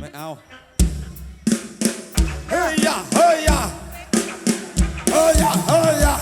ไม่เอา เฮ้ยยะเฮ้ยยะเฮ้ยยะเฮ้ยยะ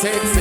sexy.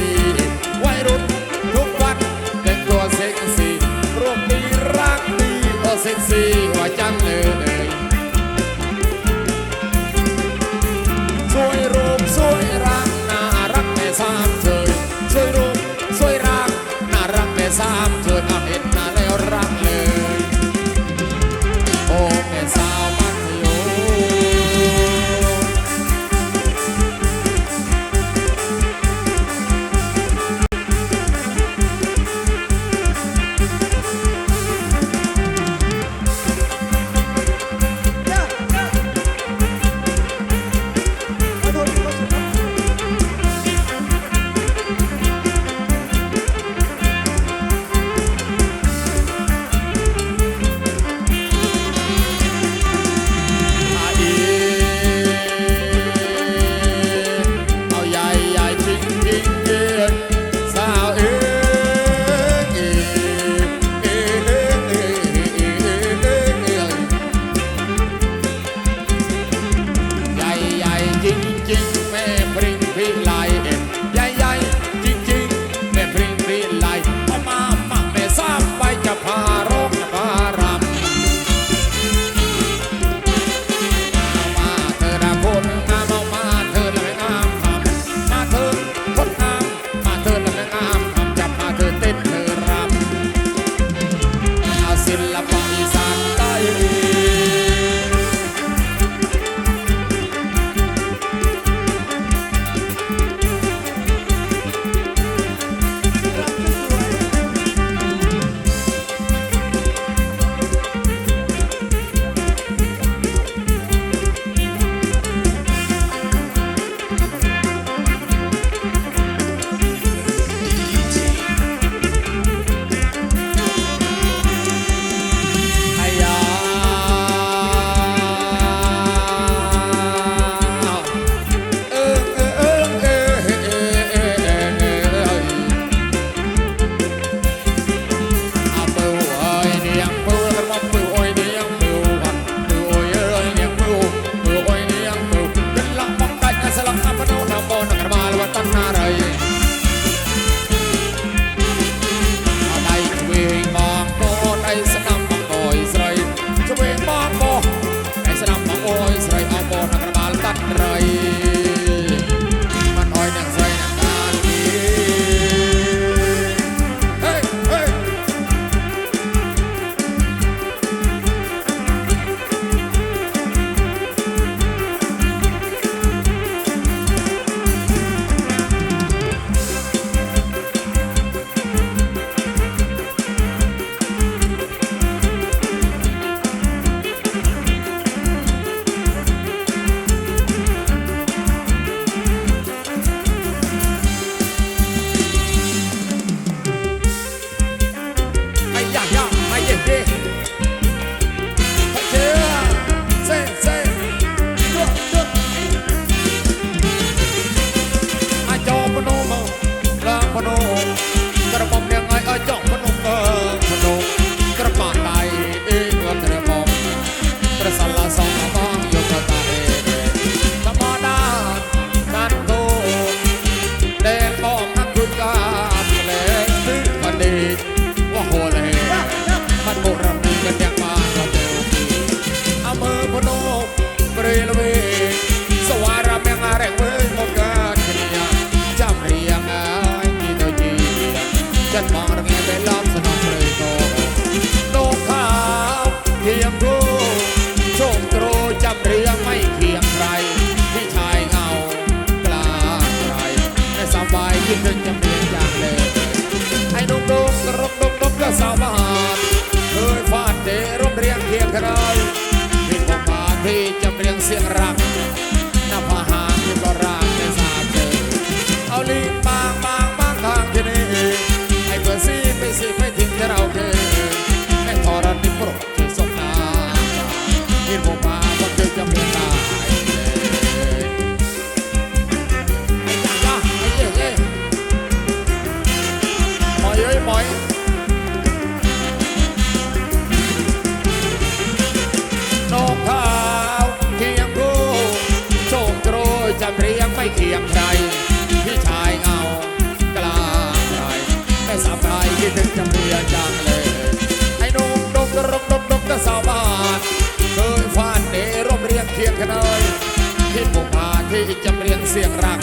ที่จะเปลี่ยนเสียงรัก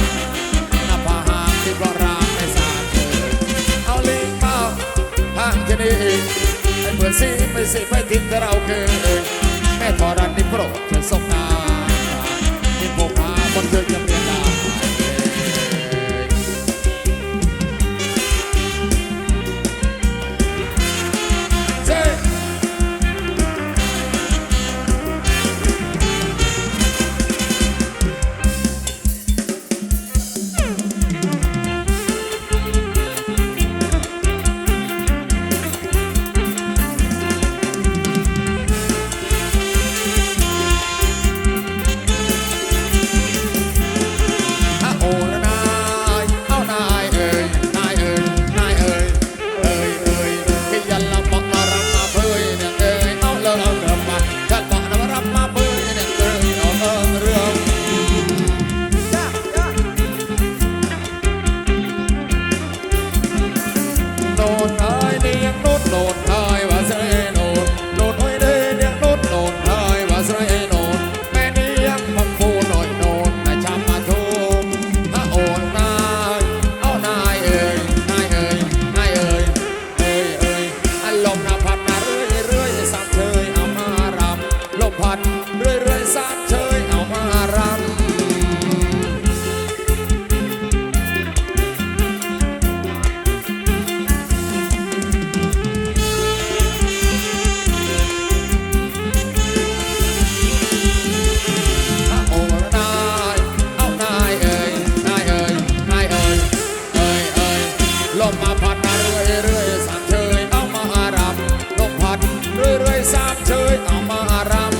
นภาหาที่บรามในสารเอาลิงมาทางที่นีให้เพื่อนสีไม่สีไม่ทิ้งเราเกินแม่ทอรันนี่โปรดเธอสบตาที่ผมพาคนเธอัดเรื่อยเรื่อยสาดเชยเอามารำโอ้นายเอานายเอ่ยนายเอ่ยนายเอ่ยเอ่ยเอ่ยลมมาพัดเรื่อยเสาดเชยเอามารำลมพัดเรื่อยเสาดเชยเอามารำ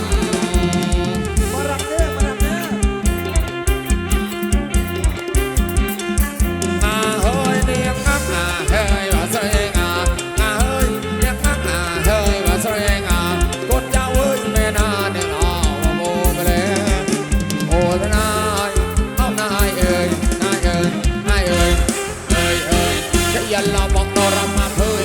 ยาลาบังนรมาเพื่อ